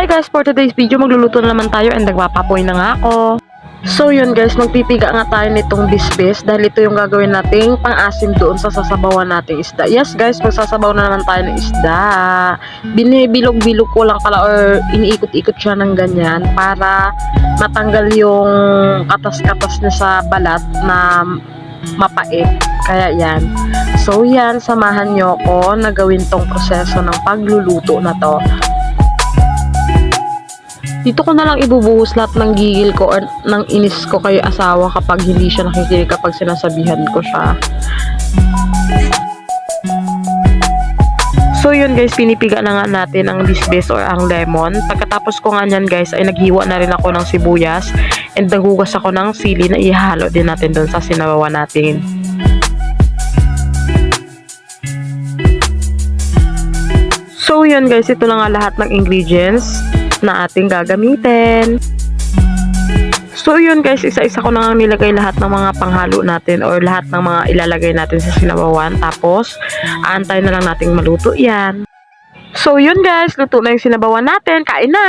Hi guys, for today's video magluluto na naman tayo and nagpapapoy na nga ako. So yun guys, magpipiga nga tayo nitong bisbis dahil ito yung gagawin nating pang-asim doon sa sasabawan nating isda. Yes guys, magsasabaw na naman tayo ng isda. Binibilog-bilog ko lang pala or iniikot-ikot siya ng ganyan para matanggal yung katas-katas na sa balat na mapait. Kaya yan. So yan, samahan nyo ko na gawin tong proseso ng pagluluto na to. Dito ko na lang ibubuhos lahat ng gigil ko or ng inis ko kay asawa kapag hindi siya nakikinig kapag sinasabihan ko siya. So yun guys, pinipiga na nga natin ang bisbis or ang lemon. Pagkatapos ko nga nyan guys, ay naghiwa na rin ako ng sibuyas and naghugas ako ng sili na ihalo din natin doon sa sinabawa natin. So yun guys, ito na nga lahat ng ingredients na ating gagamitin. So yun guys, isa-isa ko na nga nilagay lahat ng mga panghalo natin or lahat ng mga ilalagay natin sa sinabawan. Tapos, aantay na lang nating maluto yan. So yun guys, luto na yung sinabawan natin. Kain na!